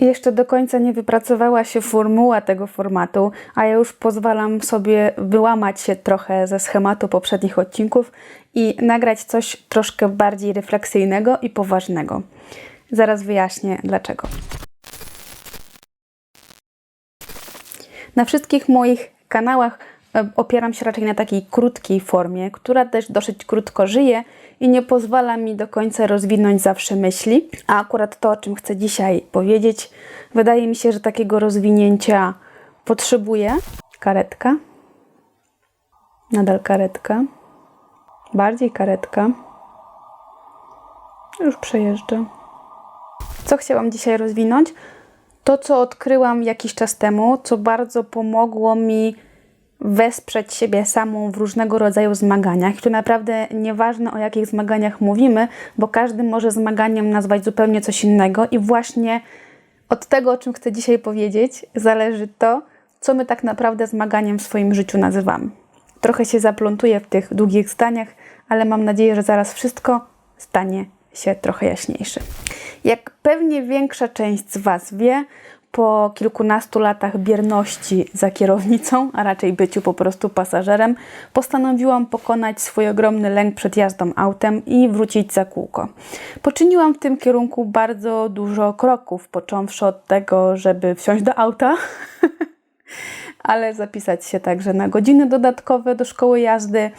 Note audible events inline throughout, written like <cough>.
Jeszcze do końca nie wypracowała się formuła tego formatu, a ja już pozwalam sobie wyłamać się trochę ze schematu poprzednich odcinków i nagrać coś troszkę bardziej refleksyjnego i poważnego. Zaraz wyjaśnię dlaczego. Na wszystkich moich kanałach opieram się raczej na takiej krótkiej formie, która też dosyć krótko żyje i nie pozwala mi do końca rozwinąć zawsze myśli. A akurat to, o czym chcę dzisiaj powiedzieć, wydaje mi się, że takiego rozwinięcia potrzebuję. Karetka. Nadal karetka. Bardziej karetka. Już przejeżdżę. Co chciałam dzisiaj rozwinąć? To, co odkryłam jakiś czas temu, co bardzo pomogło mi wesprzeć siebie samą w różnego rodzaju zmaganiach. I tu naprawdę nieważne o jakich zmaganiach mówimy, bo każdy może zmaganiem nazwać zupełnie coś innego i właśnie od tego, o czym chcę dzisiaj powiedzieć, zależy to, co my tak naprawdę zmaganiem w swoim życiu nazywamy. Trochę się zaplątuję w tych długich zdaniach, ale mam nadzieję, że zaraz wszystko stanie się trochę jaśniejsze. Jak pewnie większa część z Was wie, po kilkunastu latach bierności za kierownicą, a raczej byciu po prostu pasażerem, postanowiłam pokonać swój ogromny lęk przed jazdą autem i wrócić za kółko. Poczyniłam w tym kierunku bardzo dużo kroków, począwszy od tego, żeby wsiąść do auta, <laughs> ale zapisać się także na godziny dodatkowe do szkoły jazdy,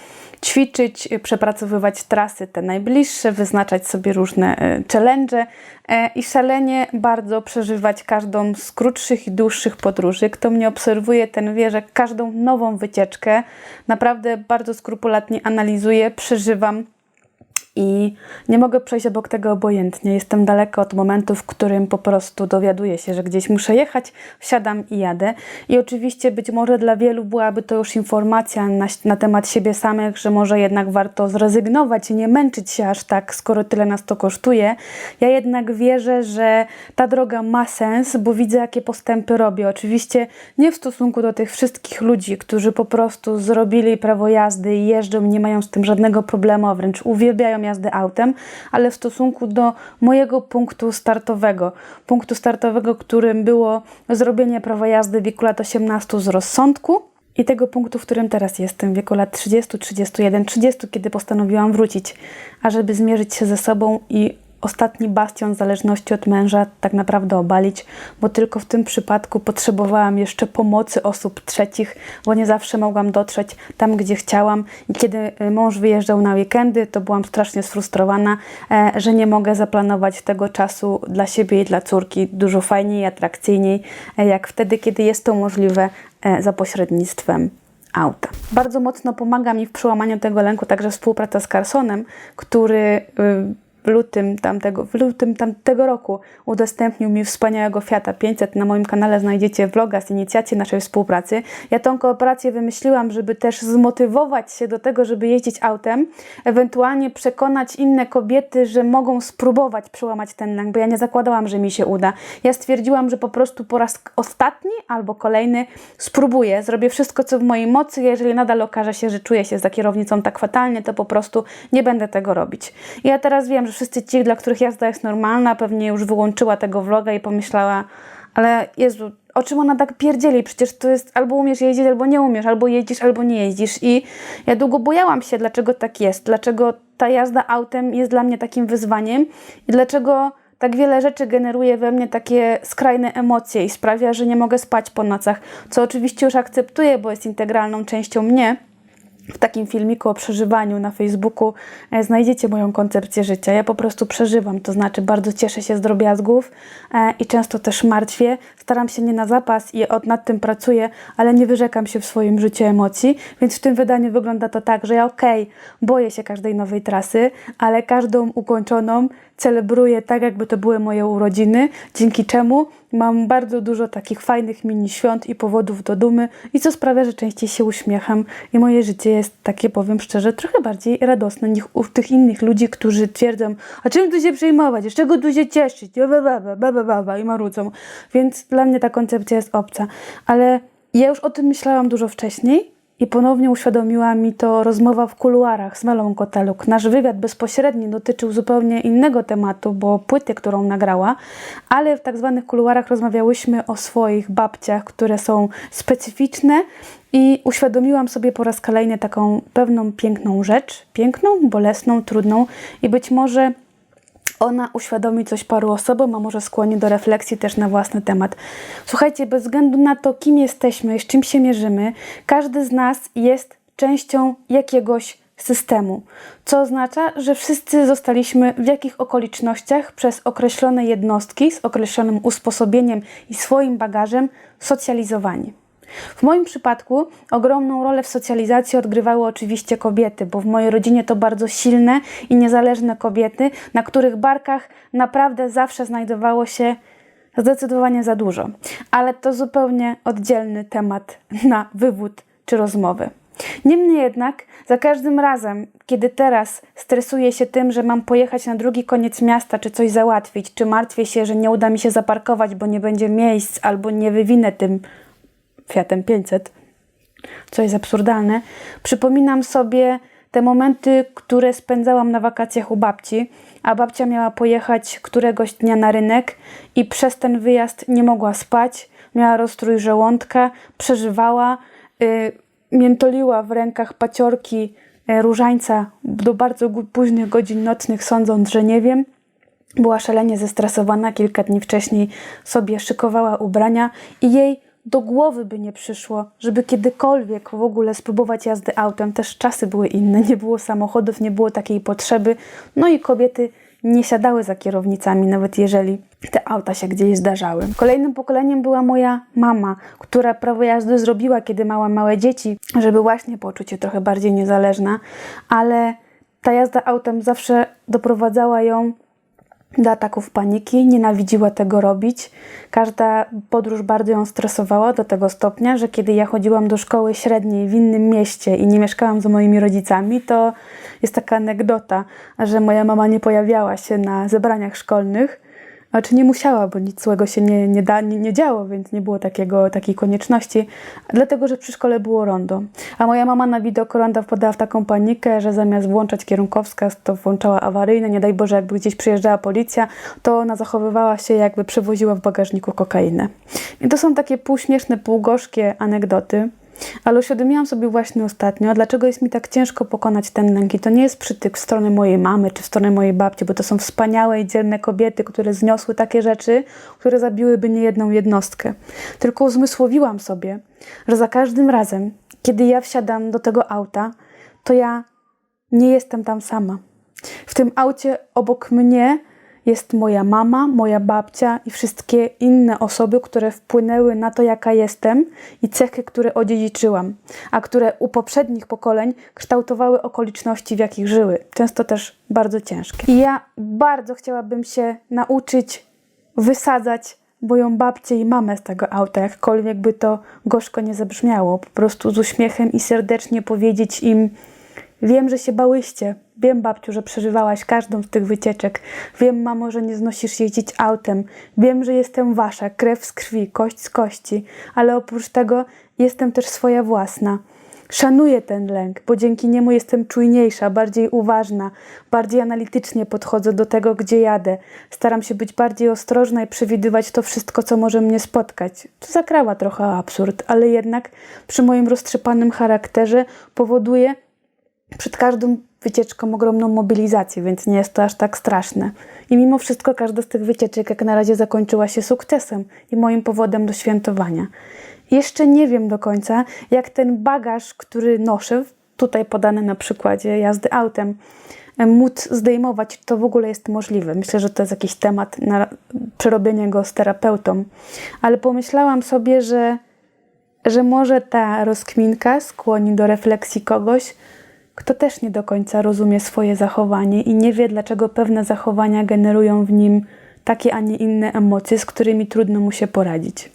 ćwiczyć, przepracowywać trasy te najbliższe, wyznaczać sobie różne e, challenge e, i szalenie bardzo przeżywać każdą z krótszych i dłuższych podróży. Kto mnie obserwuje, ten wie, że każdą nową wycieczkę naprawdę bardzo skrupulatnie analizuję, przeżywam i nie mogę przejść obok tego obojętnie. Jestem daleko od momentu, w którym po prostu dowiaduję się, że gdzieś muszę jechać, wsiadam i jadę. I oczywiście być może dla wielu byłaby to już informacja na, na temat siebie samych, że może jednak warto zrezygnować i nie męczyć się aż tak, skoro tyle nas to kosztuje. Ja jednak wierzę, że ta droga ma sens, bo widzę, jakie postępy robię. Oczywiście nie w stosunku do tych wszystkich ludzi, którzy po prostu zrobili prawo jazdy i jeżdżą, nie mają z tym żadnego problemu, a wręcz uwielbiają jazdę autem, ale w stosunku do mojego punktu startowego, punktu startowego, którym było zrobienie prawa jazdy w wieku lat 18 z rozsądku, i tego punktu, w którym teraz jestem, w wieku lat 30, 31, 30, kiedy postanowiłam wrócić, ażeby zmierzyć się ze sobą i ostatni bastion zależności od męża tak naprawdę obalić, bo tylko w tym przypadku potrzebowałam jeszcze pomocy osób trzecich, bo nie zawsze mogłam dotrzeć tam, gdzie chciałam. I kiedy y, mąż wyjeżdżał na weekendy, to byłam strasznie sfrustrowana, e, że nie mogę zaplanować tego czasu dla siebie i dla córki dużo fajniej atrakcyjniej, e, jak wtedy, kiedy jest to możliwe e, za pośrednictwem auta. Bardzo mocno pomaga mi w przełamaniu tego lęku także współpraca z Carsonem, który y, w lutym tamtego, w lutym tamtego roku udostępnił mi wspaniałego Fiata 500. Na moim kanale znajdziecie vloga z inicjacji naszej współpracy. Ja tą kooperację wymyśliłam, żeby też zmotywować się do tego, żeby jeździć autem, ewentualnie przekonać inne kobiety, że mogą spróbować przełamać ten lęk, bo ja nie zakładałam, że mi się uda. Ja stwierdziłam, że po prostu po raz ostatni albo kolejny spróbuję, zrobię wszystko, co w mojej mocy. Jeżeli nadal okaże się, że czuję się za kierownicą tak fatalnie, to po prostu nie będę tego robić. I ja teraz wiem, że wszyscy ci, dla których jazda jest normalna, pewnie już wyłączyła tego vloga i pomyślała, ale Jezu, o czym ona tak pierdzieli? Przecież to jest albo umiesz jeździć, albo nie umiesz, albo jeździsz, albo nie jeździsz. I ja długo bojałam się, dlaczego tak jest, dlaczego ta jazda autem jest dla mnie takim wyzwaniem i dlaczego tak wiele rzeczy generuje we mnie takie skrajne emocje i sprawia, że nie mogę spać po nocach, co oczywiście już akceptuję, bo jest integralną częścią mnie w takim filmiku o przeżywaniu na Facebooku e, znajdziecie moją koncepcję życia. Ja po prostu przeżywam, to znaczy bardzo cieszę się z drobiazgów e, i często też martwię. Staram się nie na zapas i od, nad tym pracuję, ale nie wyrzekam się w swoim życiu emocji, więc w tym wydaniu wygląda to tak, że ja okej, okay, boję się każdej nowej trasy, ale każdą ukończoną celebruję tak, jakby to były moje urodziny, dzięki czemu mam bardzo dużo takich fajnych mini świąt i powodów do dumy i co sprawia, że częściej się uśmiecham i moje życie jest takie, powiem szczerze, trochę bardziej radosne niż u tych innych ludzi, którzy twierdzą, a czym tu się przejmować, z czego tu się cieszyć, baba, i marudzą. Więc dla mnie ta koncepcja jest obca, ale ja już o tym myślałam dużo wcześniej I ponownie uświadomiła mi to rozmowa w kuluarach z Melą Koteluk. Nasz wywiad bezpośredni dotyczył zupełnie innego tematu, bo płyty, którą nagrała, ale w tak zwanych kuluarach rozmawiałyśmy o swoich babciach, które są specyficzne i uświadomiłam sobie po raz kolejny taką pewną piękną rzecz, piękną, bolesną, trudną i być może ona uświadomi coś paru osobom, a może skłoni do refleksji też na własny temat. Słuchajcie, bez względu na to, kim jesteśmy, z czym się mierzymy, każdy z nas jest częścią jakiegoś systemu, co oznacza, że wszyscy zostaliśmy w jakich okolicznościach przez określone jednostki z określonym usposobieniem i swoim bagażem socjalizowani. W moim przypadku ogromną rolę w socjalizacji odgrywały oczywiście kobiety, bo w mojej rodzinie to bardzo silne i niezależne kobiety, na których barkach naprawdę zawsze znajdowało się zdecydowanie za dużo. Ale to zupełnie oddzielny temat na wywód czy rozmowy. Niemniej jednak, za każdym razem, kiedy teraz stresuję się tym, że mam pojechać na drugi koniec miasta, czy coś załatwić, czy martwię się, że nie uda mi się zaparkować, bo nie będzie miejsc, albo nie wywinę tym Fiatem 500, co jest absurdalne, przypominam sobie te momenty, które spędzałam na wakacjach u babci, a babcia miała pojechać któregoś dnia na rynek i przez ten wyjazd nie mogła spać, miała rozstrój żołądka, przeżywała, yy, miętoliła w rękach paciorki yy, różańca do bardzo późnych godzin nocnych, sądząc, że nie wiem. Była szalenie zestresowana, kilka dni wcześniej sobie szykowała ubrania i jej do głowy by nie przyszło, żeby kiedykolwiek w ogóle spróbować jazdy autem. Też czasy były inne, nie było samochodów, nie było takiej potrzeby. No i kobiety nie siadały za kierownicami, nawet jeżeli te auta się gdzieś zdarzały. Kolejnym pokoleniem była moja mama, która prawo jazdy zrobiła, kiedy mała małe dzieci, żeby właśnie poczuć się trochę bardziej niezależna, ale ta jazda autem zawsze doprowadzała ją do ataków paniki, nienawidziła tego robić. Każda podróż bardzo ją stresowała do tego stopnia, że kiedy ja chodziłam do szkoły średniej w innym mieście i nie mieszkałam z moimi rodzicami, to jest taka anegdota, że moja mama nie pojawiała się na zebraniach szkolnych, znaczy nie musiała, bo nic złego się nie, nie, da, nie, nie działo, więc nie było takiego, takiej konieczności, dlatego że przy szkole było rondo. A moja mama na widok ronda wpadała w taką panikę, że zamiast włączać kierunkowskaz, to włączała awaryjne. Nie daj Boże, jakby gdzieś przyjeżdżała policja, to ona zachowywała się, jakby przewoziła w bagażniku kokainę. I to są takie półśmieszne, półgorzkie anegdoty. Ale uświadomiłam sobie właśnie ostatnio, dlaczego jest mi tak ciężko pokonać ten lęk. I to nie jest przytyk w stronę mojej mamy czy w stronę mojej babci, bo to są wspaniałe i dzielne kobiety, które zniosły takie rzeczy, które zabiłyby niejedną jednostkę. Tylko uzmysłowiłam sobie, że za każdym razem, kiedy ja wsiadam do tego auta, to ja nie jestem tam sama. W tym aucie obok mnie jest moja mama, moja babcia i wszystkie inne osoby, które wpłynęły na to, jaka jestem i cechy, które odziedziczyłam, a które u poprzednich pokoleń kształtowały okoliczności, w jakich żyły, często też bardzo ciężkie. I ja bardzo chciałabym się nauczyć wysadzać moją babcię i mamę z tego auta, jakkolwiek by to gorzko nie zabrzmiało, po prostu z uśmiechem i serdecznie powiedzieć im, Wiem, że się bałyście. Wiem, babciu, że przeżywałaś każdą z tych wycieczek. Wiem, mamo, że nie znosisz jeździć autem. Wiem, że jestem wasza, krew z krwi, kość z kości, ale oprócz tego jestem też swoja własna. Szanuję ten lęk, bo dzięki niemu jestem czujniejsza, bardziej uważna, bardziej analitycznie podchodzę do tego, gdzie jadę. Staram się być bardziej ostrożna i przewidywać to wszystko, co może mnie spotkać. To zakrała trochę absurd, ale jednak przy moim roztrzepanym charakterze powoduje, przed każdą wycieczką ogromną mobilizację, więc nie jest to aż tak straszne. I mimo wszystko każda z tych wycieczek jak na razie zakończyła się sukcesem i moim powodem do świętowania. Jeszcze nie wiem do końca, jak ten bagaż, który noszę, tutaj podany na przykładzie jazdy autem, móc zdejmować, to w ogóle jest możliwe. Myślę, że to jest jakiś temat na przerobienie go z terapeutą. Ale pomyślałam sobie, że, że może ta rozkminka skłoni do refleksji kogoś, kto też nie do końca rozumie swoje zachowanie i nie wie, dlaczego pewne zachowania generują w nim takie, a nie inne emocje, z którymi trudno mu się poradzić.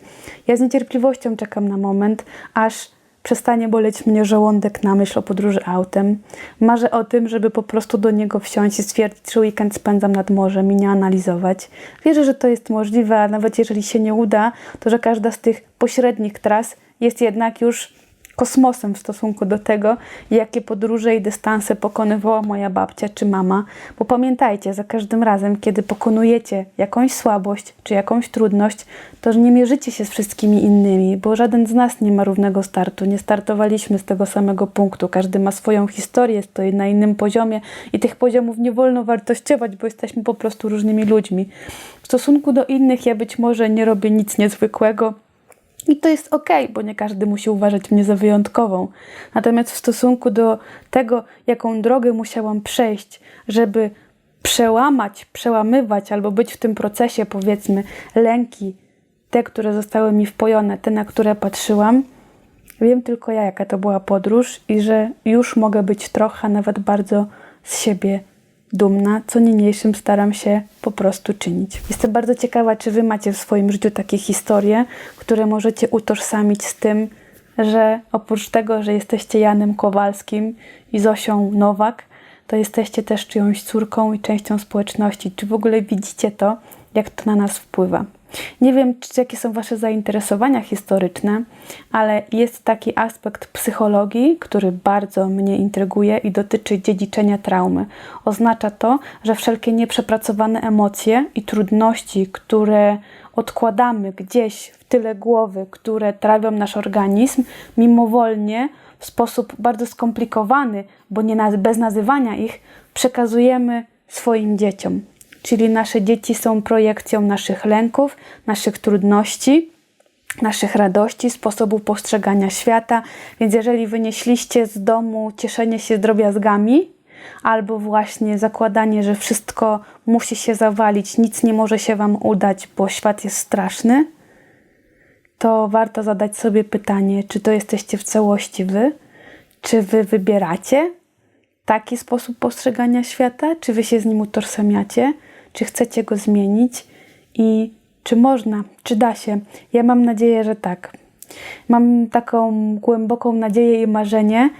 Ja z niecierpliwością czekam na moment, aż przestanie boleć mnie żołądek na myśl o podróży autem. Marzę o tym, żeby po prostu do niego wsiąść i stwierdzić, że weekend spędzam nad morzem i nie analizować. Wierzę, że to jest możliwe, a nawet jeżeli się nie uda, to że każda z tych pośrednich tras jest jednak już kosmosem w stosunku do tego, jakie podróże i dystanse pokonywała moja babcia czy mama. Bo pamiętajcie, za każdym razem, kiedy pokonujecie jakąś słabość czy jakąś trudność, to nie mierzycie się z wszystkimi innymi, bo żaden z nas nie ma równego startu. Nie startowaliśmy z tego samego punktu. Każdy ma swoją historię, stoi na innym poziomie i tych poziomów nie wolno wartościować, bo jesteśmy po prostu różnymi ludźmi. W stosunku do innych ja być może nie robię nic niezwykłego, i to jest ok, bo nie każdy musi uważać mnie za wyjątkową. Natomiast w stosunku do tego, jaką drogę musiałam przejść, żeby przełamać, przełamywać albo być w tym procesie, powiedzmy, lęki, te, które zostały mi wpojone, te, na które patrzyłam, wiem tylko ja, jaka to była podróż i że już mogę być trochę, nawet bardzo z siebie dumna, co niniejszym staram się po prostu czynić. Jestem bardzo ciekawa, czy Wy macie w swoim życiu takie historie, które możecie utożsamić z tym, że oprócz tego, że jesteście Janem Kowalskim i Zosią Nowak, to jesteście też czyjąś córką i częścią społeczności. Czy w ogóle widzicie to, jak to na nas wpływa? Nie wiem, czy, jakie są Wasze zainteresowania historyczne, ale jest taki aspekt psychologii, który bardzo mnie intryguje i dotyczy dziedziczenia traumy. Oznacza to, że wszelkie nieprzepracowane emocje i trudności, które odkładamy gdzieś w tyle głowy, które trawią nasz organizm, mimowolnie, w sposób bardzo skomplikowany, bo nie bez nazywania ich, przekazujemy swoim dzieciom czyli nasze dzieci są projekcją naszych lęków, naszych trudności, naszych radości, sposobu postrzegania świata. Więc jeżeli wynieśliście z domu cieszenie się drobiazgami, albo właśnie zakładanie, że wszystko musi się zawalić, nic nie może się Wam udać, bo świat jest straszny, to warto zadać sobie pytanie, czy to jesteście w całości Wy, czy Wy wybieracie taki sposób postrzegania świata, czy Wy się z nim utożsamiacie, czy chcecie go zmienić i czy można, czy da się. Ja mam nadzieję, że tak. Mam taką głęboką nadzieję i marzenie,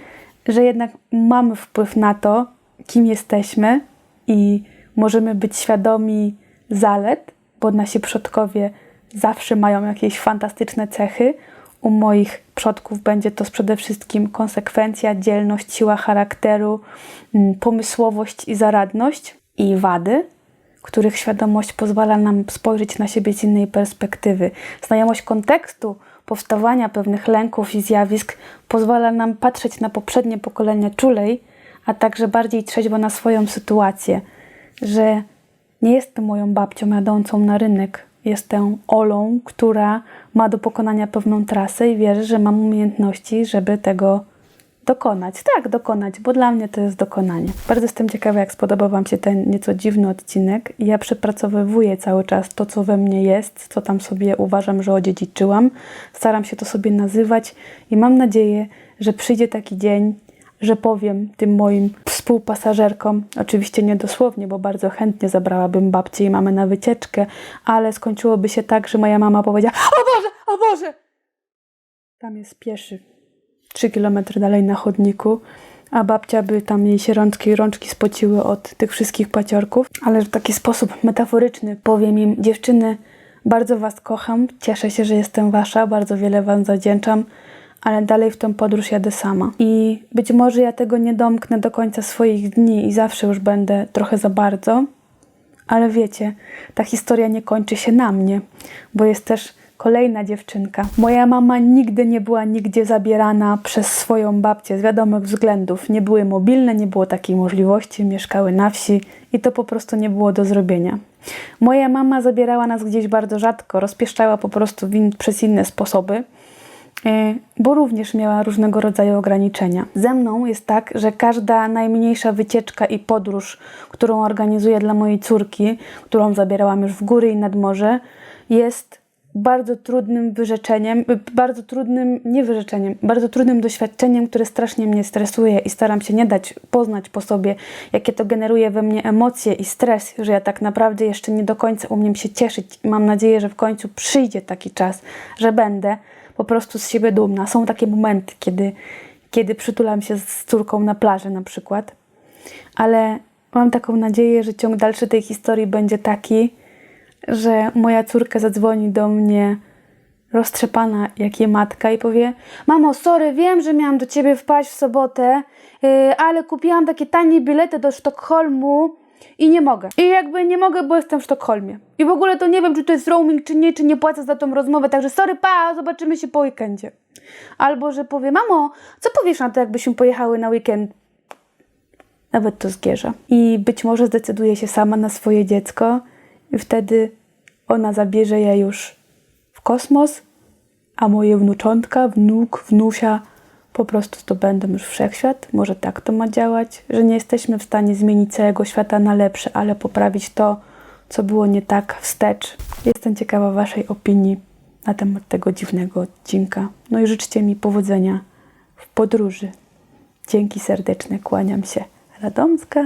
że jednak mamy wpływ na to, kim jesteśmy i możemy być świadomi zalet, bo nasi przodkowie zawsze mają jakieś fantastyczne cechy. U moich przodków będzie to przede wszystkim konsekwencja, dzielność, siła charakteru, mm, pomysłowość i zaradność i wady, których świadomość pozwala nam spojrzeć na siebie z innej perspektywy. Znajomość kontekstu powstawania pewnych lęków i zjawisk pozwala nam patrzeć na poprzednie pokolenia czulej, a także bardziej trzeźwo na swoją sytuację, że nie jestem moją babcią jadącą na rynek, jestem Olą, która ma do pokonania pewną trasę i wierzę, że mam umiejętności, żeby tego dokonać. Tak, dokonać, bo dla mnie to jest dokonanie. Bardzo jestem ciekawa, jak spodobał Wam się ten nieco dziwny odcinek. Ja przepracowywuję cały czas to, co we mnie jest, co tam sobie uważam, że odziedziczyłam. Staram się to sobie nazywać i mam nadzieję, że przyjdzie taki dzień, że powiem tym moim współpasażerkom, oczywiście nie dosłownie, bo bardzo chętnie zabrałabym babcię i mamę na wycieczkę, ale skończyłoby się tak, że moja mama powiedziała: O Boże, o Boże! Tam jest pieszy 3 km dalej na chodniku, a babcia by tam jej się rączki, rączki spociły od tych wszystkich paciorków, ale w taki sposób metaforyczny powiem im, dziewczyny, bardzo Was kocham, cieszę się, że jestem Wasza, bardzo wiele Wam zawdzięczam, ale dalej w tę podróż jadę sama. I być może ja tego nie domknę do końca swoich dni i zawsze już będę trochę za bardzo, ale wiecie, ta historia nie kończy się na mnie, bo jest też Kolejna dziewczynka. Moja mama nigdy nie była nigdzie zabierana przez swoją babcię z wiadomych względów. Nie były mobilne, nie było takiej możliwości, mieszkały na wsi i to po prostu nie było do zrobienia. Moja mama zabierała nas gdzieś bardzo rzadko, rozpieszczała po prostu win przez inne sposoby, e, bo również miała różnego rodzaju ograniczenia. Ze mną jest tak, że każda najmniejsza wycieczka i podróż, którą organizuję dla mojej córki, którą zabierałam już w góry i nad morze, jest bardzo trudnym wyrzeczeniem, bardzo trudnym, nie wyrzeczeniem, bardzo trudnym doświadczeniem, które strasznie mnie stresuje i staram się nie dać poznać po sobie, jakie to generuje we mnie emocje i stres, że ja tak naprawdę jeszcze nie do końca umiem się cieszyć i mam nadzieję, że w końcu przyjdzie taki czas, że będę po prostu z siebie dumna. Są takie momenty, kiedy, kiedy przytulam się z córką na plaży na przykład, ale mam taką nadzieję, że ciąg dalszy tej historii będzie taki, że moja córka zadzwoni do mnie roztrzepana jak je matka i powie Mamo, sorry, wiem, że miałam do ciebie wpaść w sobotę, yy, ale kupiłam takie tanie bilety do Sztokholmu i nie mogę. I jakby nie mogę, bo jestem w Sztokholmie. I w ogóle to nie wiem, czy to jest roaming, czy nie, czy nie płacę za tą rozmowę, także sorry, pa, zobaczymy się po weekendzie. Albo, że powie, mamo, co powiesz na to, jakbyśmy pojechały na weekend nawet to zgierza. I być może zdecyduje się sama na swoje dziecko i wtedy ona zabierze je już w kosmos, a moje wnuczątka, wnuk, wnusia po prostu zdobędą już wszechświat. Może tak to ma działać, że nie jesteśmy w stanie zmienić całego świata na lepsze, ale poprawić to, co było nie tak wstecz. Jestem ciekawa Waszej opinii na temat tego dziwnego odcinka. No i życzcie mi powodzenia w podróży. Dzięki serdeczne, kłaniam się. Radomska.